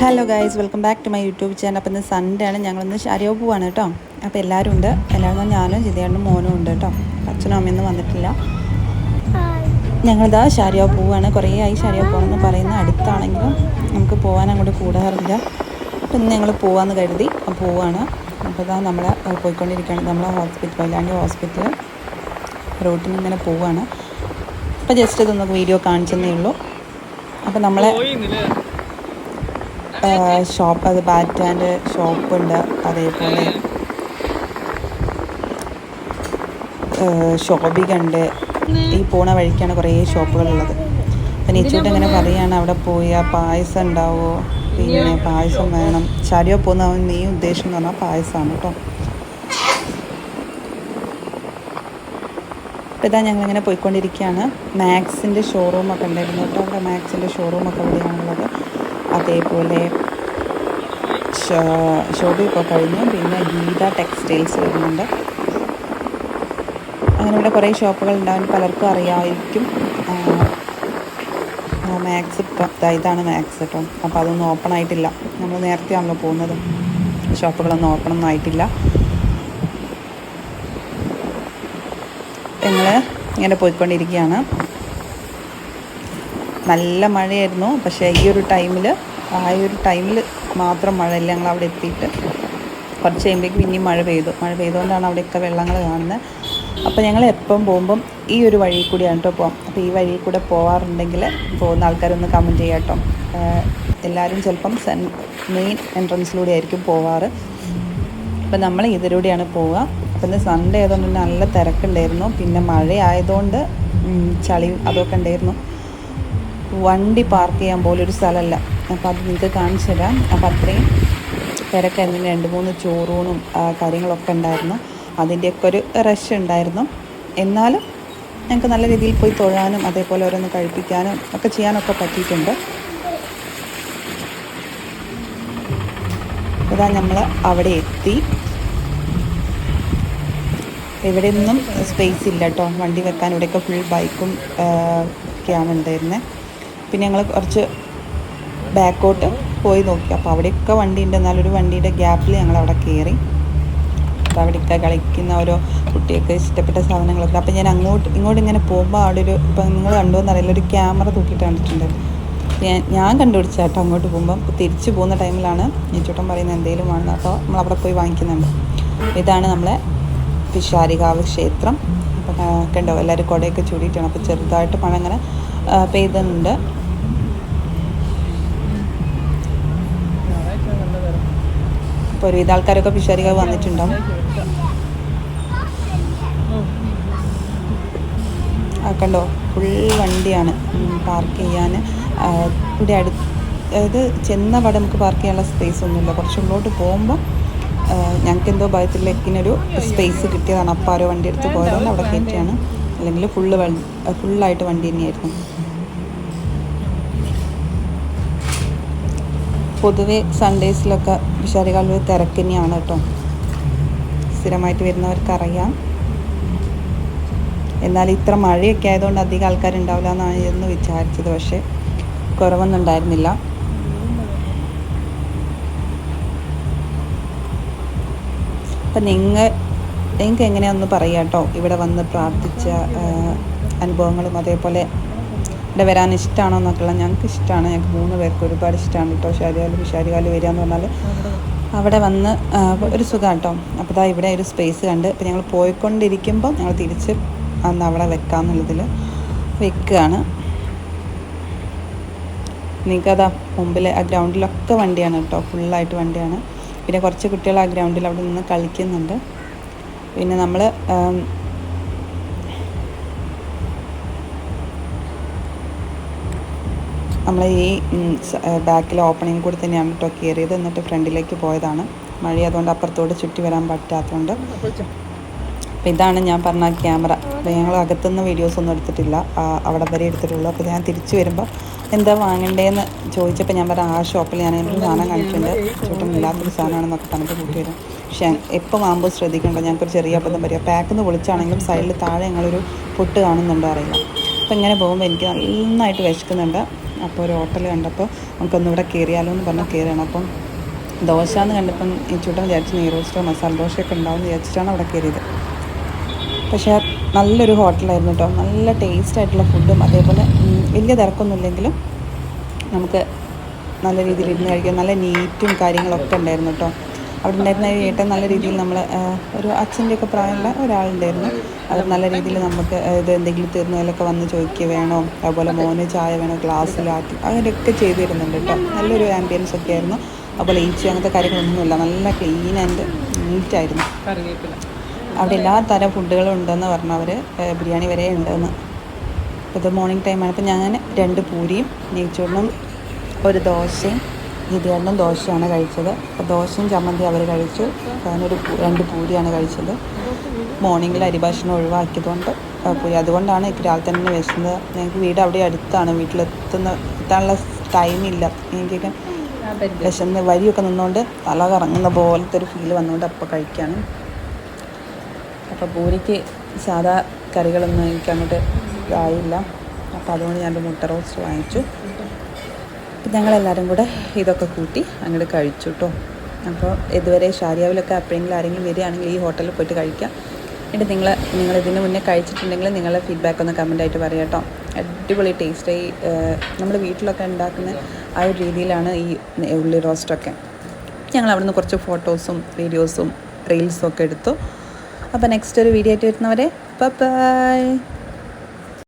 Hello guys welcome back to my YouTube channel അപ്പോൾ ഇന്ന് Sunday ആണ്. ഞങ്ങളിന്ന് ശരിയോ പോവാണ് കേട്ടോ. അപ്പോൾ എല്ലാവരും ഉണ്ട്. എല്ലാവരും ഞാനും ജിതയാണ്ടും മോനും ഉണ്ട് കേട്ടോ. അച്ഛനും അമ്മയൊന്നും വന്നിട്ടില്ല. ഞങ്ങളിതാ ശാരിയോ പോവാണ്. കുറേ ആയി ശാരിയോ പോകണമെന്ന് പറയുന്ന അടുത്താണെങ്കിലും നമുക്ക് പോകാൻ അങ്ങോട്ട് കൂടാറില്ല. അപ്പം ഇന്ന് ഞങ്ങൾ പോവാന്ന് കരുതി പോവാണ്. അപ്പോൾ ഇതാ നമ്മളെ പോയിക്കൊണ്ടിരിക്കുകയാണ്. നമ്മളെ ഹോസ്പിറ്റൽ കൊയിലാണ്ടി ഹോസ്പിറ്റൽ റോട്ടിൽ ഇങ്ങനെ പോവാണ്. അപ്പോൾ ജസ്റ്റ് ഇതൊന്ന് വീഡിയോ കാണിച്ചെന്നേ ഉള്ളൂ. അപ്പോൾ നമ്മളെ ഷോപ്പ് അത് ബാറ്റാന്റെ ഷോപ്പുണ്ട് അതേപോലെ ഷോപ്പിക്കുണ്ട് ഈ പോണ വഴിക്കാണ് കുറേ ഷോപ്പുകളുള്ളത് അപ്പം നീച്ചോട്ട് ഇങ്ങനെ പറയുകയാണ് അവിടെ പോയി ആ പായസം ഉണ്ടാവുമോ പിന്നെ പായസം വേണം. ചാടിയോ പോകുന്ന നീ ഉദ്ദേശം എന്ന് പറഞ്ഞാൽ പായസമാണ് കേട്ടോ അപ്പോൾ ഇതാ ഞങ്ങളിങ്ങനെ പോയിക്കൊണ്ടിരിക്കുകയാണ് മാക്സിന്റെ ഷോറൂമൊക്കെ ഉണ്ടായിരുന്നു കേട്ടോ അവിടെ മാക്സിന്റെ ഷോറൂമൊക്കെ ഇവിടെയാണുള്ളത്. അതേപോലെ ഷോബി ഇപ്പോൾ കഴിഞ്ഞു. പിന്നെ ഗീത ടെക്സ്റ്റൈൽസ് വരുന്നുണ്ട്. അങ്ങനെ ഇവിടെ കുറേ ഷോപ്പുകൾ ഉണ്ടാവും. പലർക്കും അറിയാമായിരിക്കും മാക്സ് ഇപ്പം ഇതാണ് മാക്സ് കേട്ടോ അപ്പോൾ അതൊന്നും ഓപ്പൺ ആയിട്ടില്ല. നമ്മൾ നേരത്തെ ആണല്ലോ പോകുന്നത്. ഷോപ്പുകളൊന്നും ഓപ്പൺ ഒന്നും ആയിട്ടില്ല. ഞങ്ങൾ ഇങ്ങനെ പോയിക്കൊണ്ടിരിക്കുകയാണ്. നല്ല മഴയായിരുന്നു. പക്ഷേ ഈ ഒരു ടൈമിൽ ആ ഒരു ടൈമിൽ മാത്രം മഴയില്ല. ഞങ്ങൾ അവിടെ എത്തിയിട്ട് കുറച്ച് കഴിയുമ്പോഴേക്ക് പിന്നെയും മഴ പെയ്തു. മഴ പെയ്തുകൊണ്ടാണ് അവിടെയൊക്കെ വെള്ളങ്ങൾ കാണുന്നത്. അപ്പോൾ ഞങ്ങൾ എപ്പം പോകുമ്പം ഈ ഒരു വഴി കൂടിയാണ് കേട്ടോ പോകാം അപ്പോൾ ഈ വഴി കൂടെ പോകാറുണ്ടെങ്കിൽ പോകുന്ന ആൾക്കാരൊന്ന് കമന്റ് ചെയ്യാം കേട്ടോ. എല്ലാവരും ചിലപ്പം സെൻ മെയിൻ എൻട്രൻസിലൂടെ ആയിരിക്കും പോവാറ്. അപ്പം നമ്മൾ ഇതിലൂടെയാണ് പോവുക. അപ്പം ഇന്ന് സൺഡേ ആയതുകൊണ്ട് നല്ല തിരക്കുണ്ടായിരുന്നു. പിന്നെ മഴ ആയതുകൊണ്ട് ചളി അതൊക്കെ ഉണ്ടായിരുന്നു. വണ്ടി പാർക്ക് ചെയ്യാൻ പോലും ഒരു സ്ഥലമല്ല. അപ്പോൾ അത് നിങ്ങൾക്ക് കാണിച്ചു തരാം. അപ്പോൾ അത്രയും തിരക്കായിരുന്നു രണ്ട് മൂന്ന് ചോറൂണും കാര്യങ്ങളൊക്കെ ഉണ്ടായിരുന്നു. അതിന്റെയൊക്കെ ഒരു റഷ് ഉണ്ടായിരുന്നു. എന്നാലും ഞങ്ങൾക്ക് നല്ല രീതിയിൽ പോയി തൊഴാനും അതേപോലെ ഓരോന്ന് കഴിപ്പിക്കാനും ഒക്കെ ചെയ്യാനൊക്കെ പറ്റിയിട്ടുണ്ട്. ഇതാ നമ്മൾ അവിടെ എത്തി. ഇവിടെ നിന്നും സ്പേസ് ഇല്ല കേട്ടോ. വണ്ടി വെക്കാൻ ഇവിടെയൊക്കെ ഫുൾ ബൈക്കും ഒക്കെയാണ് ഉണ്ടായിരുന്നത് പിന്നെ ഞങ്ങൾ കുറച്ച് ബാക്കോട്ട് പോയി നോക്കി. അപ്പോൾ അവിടെയൊക്കെ വണ്ടി ഉണ്ട് എന്നാലൊരു വണ്ടിയുടെ ഗ്യാപ്പിൽ ഞങ്ങൾ അവിടെ കയറി അപ്പോൾ അവിടെയൊക്കെ കളിക്കുന്ന ഓരോ കുട്ടിയൊക്കെ ഇഷ്ടപ്പെട്ട സാധനങ്ങളൊക്കെ. അപ്പോൾ ഞാൻ അങ്ങോട്ട് ഇങ്ങോട്ട് ഇങ്ങനെ പോകുമ്പോൾ അവിടെ ഒരു ഇപ്പം നിങ്ങൾ കണ്ടു എന്നറിയില്ല. ഒരു ക്യാമറ തൂക്കിയിട്ട് കണ്ടിട്ടുണ്ട്. ഞാൻ ഞാൻ കണ്ടുപിടിച്ച കേട്ടോ അങ്ങോട്ട് പോകുമ്പം. തിരിച്ചു പോകുന്ന ടൈമിലാണ് നീച്ചോട്ടം പറയുന്നത് എന്തെങ്കിലും വേണം. അപ്പോൾ നമ്മൾ അവിടെ പോയി വാങ്ങിക്കുന്നുണ്ട്. ഇതാണ് നമ്മളെ പിഷാരികാവ് ക്ഷേത്രം. അപ്പം കണ്ടോ? എല്ലാവരും കുടയൊക്കെ ചൂടിയിട്ടാണ്. അപ്പോൾ ചെറുതായിട്ട് മഴ അങ്ങനെ പെയ്തുന്നുണ്ട്. ഇപ്പോൾ ഒരുവിധ ആൾക്കാരൊക്കെ പിഷാരിക വന്നിട്ടുണ്ടാവും. ആ കണ്ടോ? ഫുൾ വണ്ടിയാണ്. പാർക്ക് ചെയ്യാൻ. ഇവിടെ അടുത്ത് അതായത് ചെന്ന അവിടെ നമുക്ക് പാർക്ക് ചെയ്യാനുള്ള സ്പേസ് ഒന്നുമില്ല. കുറച്ച് ഉള്ളോട്ട് പോകുമ്പോൾ ഞങ്ങൾക്ക് എന്തോ ഭയത്തിലേക്കിനൊരു സ്പേസ് കിട്ടിയതാണ്. അപ്പം ആരോ വണ്ടി എടുത്ത് പോയതുകൊണ്ട് അവിടെ കയറ്റിയാണ് അല്ലെങ്കിൽ ഫുള്ള് ഫുള്ളായിട്ട് വണ്ടി തന്നെയായിരുന്നു. പൊതുവെ സൺഡേസിലൊക്കെ വിശാരികാലിൽ തിരക്ക് തന്നെയാണ് കേട്ടോ. സ്ഥിരമായിട്ട് വരുന്നവർക്കറിയാം. എന്നാൽ ഇത്ര മഴയൊക്കെ ആയതുകൊണ്ട് അധികം ആൾക്കാരുണ്ടാവില്ല എന്നാണ് എന്ന് വിചാരിച്ചത്. പക്ഷേ കുറവൊന്നും ഉണ്ടായിരുന്നില്ല. അപ്പം നിങ്ങൾ നിങ്ങൾക്ക് എങ്ങനെയാണെന്ന് പറയാം കേട്ടോ? ഇവിടെ വന്ന് പ്രാർത്ഥിച്ച അനുഭവങ്ങളും അതേപോലെ ഇവിടെ വരാൻ ഇഷ്ടമാണോ എന്നൊക്കെയുള്ള ഞങ്ങൾക്ക് ഇഷ്ടമാണ് ഞങ്ങൾക്ക് മൂന്ന് പേർക്ക് ഒരുപാട് ഇഷ്ടമാണ് കേട്ടോ. ഷാരികാൽ വിഷാരികാൽ വരിക എന്ന് പറഞ്ഞാൽ അവിടെ വന്ന് ഒരു സുഖം കേട്ടോ. അപ്പോൾ ഇതാ ഇവിടെ ഒരു സ്പേസ് കണ്ട്. അപ്പോൾ ഞങ്ങൾ പോയിക്കൊണ്ടിരിക്കുമ്പോൾ ഞങ്ങൾ തിരിച്ച് അന്ന് അവിടെ വെക്കാമെന്നുള്ളതിൽ വെക്കുകയാണ് നിങ്ങൾക്കതാ മുമ്പിൽ ആ ഗ്രൗണ്ടിലൊക്കെ വണ്ടിയാണ് കേട്ടോ. ഫുള്ളായിട്ട് വണ്ടിയാണ്. പിന്നെ കുറച്ച് കുട്ടികൾ ആ ഗ്രൗണ്ടിൽ അവിടെ നിന്ന് കളിക്കുന്നുണ്ട്. പിന്നെ നമ്മൾ നമ്മൾ ഈ ബാക്കിൽ ഓപ്പണിങ് കൂടി തന്നെയാണ് കേട്ടോ കയറിയത്. എന്നിട്ട് ഫ്രണ്ടിലേക്ക് പോയതാണ്. മഴ അതുകൊണ്ട് അപ്പുറത്തോട്ട് ചുറ്റി വരാൻ പറ്റാത്തതുകൊണ്ട്. അപ്പോൾ ഇതാണ് ഞാൻ പറഞ്ഞ ക്യാമറ. അപ്പോൾ ഞങ്ങൾ അകത്തുനിന്ന് വീഡിയോസ് ഒന്നും എടുത്തിട്ടില്ല. അവിടെ വരെ എടുത്തിട്ടുള്ളൂ. അപ്പോൾ ഞാൻ തിരിച്ചു വരുമ്പോൾ എന്താ വാങ്ങണ്ടേന്ന് ചോദിച്ചപ്പോൾ ഞാൻ പറഞ്ഞ ആ ഷോപ്പിൽ ഞാൻ എന്റെ സാധനം കണ്ടിട്ടുണ്ട്. ചുറ്റും ഇല്ലാത്തൊരു സാധനമാണെന്നൊക്കെ പറഞ്ഞിട്ട് കൂട്ടി വരും. പക്ഷേ എപ്പോൾ വാങ്ങുമ്പോൾ ശ്രദ്ധിക്കേണ്ട ഞങ്ങൾക്കൊരു ചെറിയ അബദ്ധം വരിക. പാക്കിൽ നിന്ന് പൊളിച്ചാണെങ്കിലും സൈഡിൽ താഴെ ഞങ്ങളൊരു പൊട്ട് കാണുന്നുണ്ടോ അറിയില്ല. അപ്പോൾ ഇങ്ങനെ പോകുമ്പോൾ എനിക്ക് നന്നായിട്ട് വിശക്കുന്നുണ്ട്. അപ്പോൾ ഒരു ഹോട്ടൽ കണ്ടപ്പോൾ നമുക്കൊന്നിവിടെ കയറിയാലോ എന്ന് പറഞ്ഞ് കയറിയാണ് അപ്പം ദോശ എന്ന് കണ്ടപ്പം ചൂട്ടൻ വിചാരിച്ച് നെയ് റോസ്റ്റോ മസാല ദോശയൊക്കെ ഉണ്ടാവും എന്ന് വിചാരിച്ചിട്ടാണ് അവിടെ കയറിയത് പക്ഷേ നല്ലൊരു ഹോട്ടലായിരുന്നു കേട്ടോ നല്ല ടേസ്റ്റ് ആയിട്ടുള്ള ഫുഡും അതേപോലെ വലിയ തിരക്കൊന്നുമില്ലെങ്കിലും നമുക്ക് നല്ല രീതിയിൽ ഇരുന്ന് കഴിക്കാം. നല്ല നീറ്റും കാര്യങ്ങളൊക്കെ ഉണ്ടായിരുന്നു കേട്ടോ അവിടെ ഉണ്ടായിരുന്ന ഏട്ടൻ നല്ല രീതിയിൽ നമ്മൾ ഒരു അച്ഛന്റെയൊക്കെ പ്രായമുള്ള ഒരാളുണ്ടായിരുന്നു. അത് നല്ല രീതിയിൽ നമുക്ക് ഇത് എന്തെങ്കിലും തീർന്നതിലൊക്കെ വന്ന് ചോദിക്കുക വേണോ? അതുപോലെ മോന് ചായ വേണോ? ഗ്ലാസ്സിലാക്കി അങ്ങനെയൊക്കെ ചെയ്തു തരുന്നുണ്ട് കേട്ടോ. നല്ലൊരു ആംബിയൻസ് ഒക്കെ ആയിരുന്നു. അതുപോലെ ഈച്ച അങ്ങനത്തെ കാര്യങ്ങളൊന്നുമില്ല. നല്ല ക്ലീൻ ആൻഡ് നീറ്റായിരുന്നു അവിടെ എല്ലാ തരം ഫുഡുകളും ഉണ്ടെന്ന് പറഞ്ഞവർ ബിരിയാണി വരെ ഉണ്ടെന്ന്. അപ്പോൾ ഇത് മോർണിംഗ് ടൈമാണ് അപ്പോൾ ഞാൻ രണ്ട് പൂരിയും നെയ്ച്ചോറിനും ഒരു ദോശയും ജിതിയാറിനും ദോശയാണ് കഴിച്ചത്. അപ്പോൾ ദോശയും ചമ്മന്തി അവർ കഴിച്ചു. അതിനൊരു രണ്ട് പൂരിയാണ് കഴിച്ചത്. മോർണിംഗിൽ അരിഭാഷണം ഒഴിവാക്കിയതുകൊണ്ട് പൂരി അതുകൊണ്ടാണ് എനിക്ക് രാവിലെ തന്നെ വിശന്നത് ഞങ്ങൾക്ക് വീട് അവിടെ അടുത്താണ്. വീട്ടിലെത്തുന്ന എത്താനുള്ള ടൈമില്ല. എനിക്കൊക്കെ വിശന്ന് വരിയൊക്കെ നിന്നുകൊണ്ട് തല കറങ്ങുന്ന പോലത്തെ ഒരു ഫീൽ വന്നുകൊണ്ട് അപ്പോൾ കഴിക്കുകയാണ് അപ്പോൾ പൂരിക്ക് സാധാ കറികളൊന്നും എനിക്ക് അങ്ങോട്ട് ഇതായില്ല അപ്പോൾ അതുകൊണ്ട് ഞാനൊരു മുട്ട റോസ്റ്റ് വാങ്ങിച്ചു. അപ്പം ഞങ്ങളെല്ലാവരും കൂടെ ഇതൊക്കെ കൂട്ടി അങ്ങോട്ട് കഴിച്ചു കേട്ടോ അപ്പോൾ ഇതുവരെ ഷാരിയാവിലൊക്കെ എപ്പോഴെങ്കിലും ആരെങ്കിലും വരികയാണെങ്കിൽ ഈ ഹോട്ടലിൽ പോയിട്ട് കഴിക്കാം. എന്നിട്ട് നിങ്ങൾ നിങ്ങൾ ഇതിന് മുന്നേ കഴിച്ചിട്ടുണ്ടെങ്കിൽ നിങ്ങളുടെ ഫീഡ്ബാക്ക് ഒന്ന് കമന്റായിട്ട് പറയാം കേട്ടോ അടിപൊളി ടേസ്റ്റായി നമ്മൾ വീട്ടിലൊക്കെ ഉണ്ടാക്കുന്ന ആ ഒരു രീതിയിലാണ് ഈ ഉള്ളി റോസ്റ്റൊക്കെ ഞങ്ങൾ അവിടുന്ന് കുറച്ച് ഫോട്ടോസും വീഡിയോസും റീൽസും ഒക്കെ എടുത്തു. അപ്പോൾ നെക്സ്റ്റ് ഒരു വീഡിയോ ആയിട്ട് വരുന്നവരെ ബൈ